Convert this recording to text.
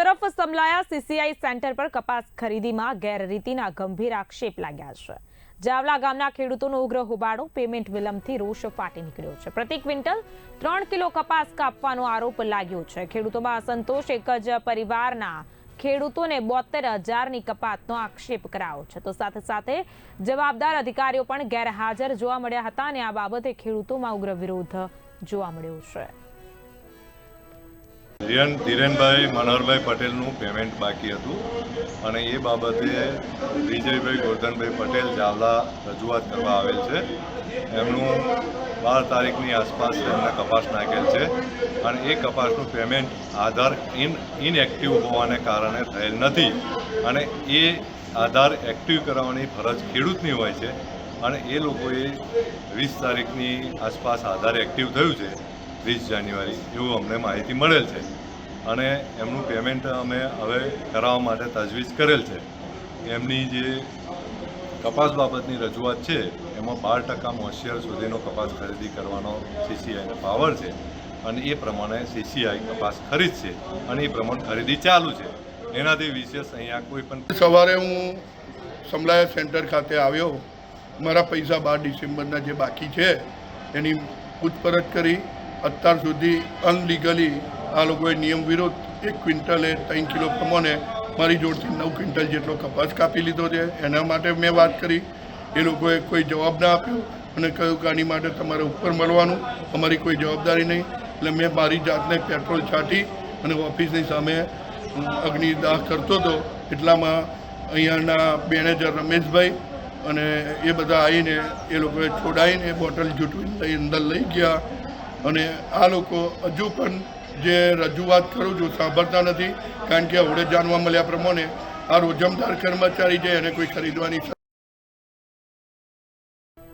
તરફ સમલાયા CCI centre પર કપાસ ખરીદીમાં ગેરરીતિના ગંભીર આક્ષેપ લાગ્યા છે. જાવલા ગામના ખેડૂતોનો ઉગ્ર હોબાળો, પેમેન્ટ વિલંબથી રોષ ફાટી નીકળ્યો છે. પ્રતિ ક્વિન્ટલ ત્રણ કિલો કપાસ કાપવાનો આરોપ લાગ્યો છે. ખેડૂતોમાં અસંતોષ, એક જ પરિવારના ખેડૂતોને બોતેર હજારની કપાતનો આક્ષેપ કરાયો છે. તો સાથે સાથે જવાબદાર અધિકારીઓ પણ ગેરહાજર જોવા મળ્યા હતા અને આ બાબતે ખેડૂતોમાં ઉગ્ર વિરોધ જોવા મળ્યો છે. ધીરેન ધીરેનભાઈ મનોહરભાઈ પટેલનું પેમેન્ટ બાકી હતું. અને એ બાબતે વિજયભાઈ ગોરધનભાઈ પટેલ જાવલા રજૂઆત કરવા આવેલ છે. એમનું બાર તારીખની આસપાસ એમને કપાસ નાખેલ છે. અને એ કપાસનું પેમેન્ટ આધાર ઇન ઇનએક્ટિવ હોવાને કારણે થયેલ નથી. અને એ આધાર એક્ટિવ કરાવવાની ફરજ ખેડૂતની હોય છે. અને એ લોકોએ વીસ તારીખની આસપાસ આધાર એક્ટિવ થયું છે. વીસ જાન્યુઆરી એવું અમને માહિતી મળેલ છે. અને એમનું પેમેન્ટ અમે હવે કરાવવા માટે તજવીજ કરેલ છે. એમની જે કપાસ બાબતની રજૂઆત છે, એમાં બાર ટકા મોશિયર સુધીનો કપાસ ખરીદી કરવાનો સીસીઆઈને પાવર છે અને એ પ્રમાણે સીસીઆઈ કપાસ ખરીદશે અને એ પ્રમાણે ખરીદી ચાલુ છે. એનાથી વિશેષ અહીંયા કોઈ પણ સવારે હું સમલાયા સેન્ટર ખાતે આવ્યો. મારા પૈસા બાર ડિસેમ્બરના જે બાકી છે, એની પૂછપરછ કરી. અત્યાર સુધી અનલીગલી આ લોકોએ નિયમ વિરુદ્ધ એક ક્વિન્ટલે ત્રણ કિલો પ્રમાણે મારી જોડથી નવ ક્વિન્ટલ જેટલો કપાસ કાપી લીધો છે. એના માટે મેં વાત કરી. એ લોકોએ કોઈ જવાબ ના આપ્યો અને કહ્યું કે આની માટે તમારે ઉપર મળવાનું. અમારી કોઈ જવાબદારી નહીં. એટલે મેં મારી જાતને પેટ્રોલ છાંટી અને ઓફિસની સામે અગ્નિદાહ કરતો હતો. એટલામાં અહીંયાના મેનેજર રમેશભાઈ અને એ બધા આવીને એ લોકોએ છોડાવીને બોટલ જૂટવીને અંદર લઈ ગયા. અને આ લોકો હજુ પણ જે રજૂઆત કરું છું, સાંભળતા નથી, કારણ કે હવે જાણવા મળ્યા પ્રમાણે આ રોજમદાર કર્મચારી છે, એને કોઈ ખરીદવાની